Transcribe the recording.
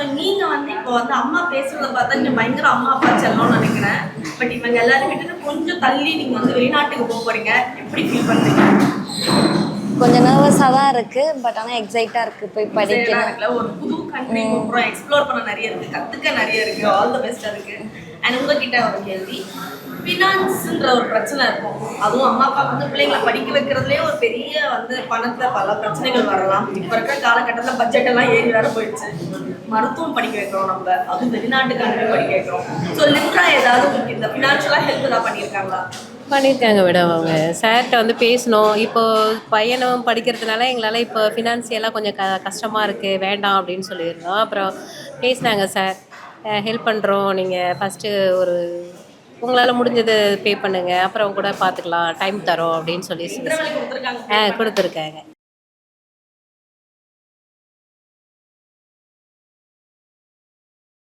So நீங்க வந்து இப்போ வந்து அம்மா பேசுறத பார்த்தா நீங்க பயங்கர அம்மா அப்பா செல்லம்னு நினைக்கிறேன். பட் இவங்க எல்லாரும் விட்டுட்டு கொஞ்சம் தள்ளி நீங்க வந்து வெளிநாட்டுக்கு போக போறீங்க. எப்படி ஃபீல் பண்றீங்க? கொஞ்சம் நர்வஸாக தான் இருக்குது பட் ஆனால் எக்ஸைட்டாக இருக்குது போய் படிக்கணும்? ஒரு புது கண்ட்ரி எக்ஸ்ப்ளோர் பண்ண நிறைய இருக்கு. கத்துக்க நிறைய இருக்கு. ஆல் த பெஸ்ட் இருக்கு. அண்ட் உங்ககிட்ட ஒரு கேள்வி. ஃபினான்ஸுன்ற ஒரு பிரச்சனை இருக்கும். அதுவும் அம்மா அப்பா வந்து பிள்ளைங்களை படிக்க வைக்கிறதுலேயே ஒரு பெரிய வந்து பணத்தில் பல பிரச்சனைகள் வரலாம். இப்போ இருக்கிற காலகட்டத்தில் பட்ஜெட் எல்லாம் ஏறி வேற போயிடுச்சு. மருத்துவம் படிக்க வைக்கிறோம் நம்ம. அதுவும் வெளிநாட்டு படிக்க வைக்கிறோம். ஸோ லிப்ரா ஏதாவது உங்களுக்கு இந்த ஃபினான்ஷியலாக ஹெல்ப் ஏதாவது பண்ணியிருக்காங்களா? பண்ணியிருக்காங்க மேடம் அவங்க. சார்கிட்ட வந்து பேசணும். இப்போது பையனும் படிக்கிறதுனால எங்களால் இப்போ ஃபினான்சியலாக கொஞ்சம் க கஷ்டமாக இருக்குது வேண்டாம் அப்படின்னு சொல்லியிருந்தோம். அப்புறம் பேசினாங்க சார் ஹெல்ப் பண்ணுறோம் நீங்கள் ஃபஸ்ட்டு ஒரு உங்களால் முடிஞ்சது பே பண்ணுங்கள் அப்புறம் கூட பார்த்துக்கலாம் டைம் தரோம் அப்படின்னு சொல்லி சொல்லி ஆ கொடுத்துருக்காங்க.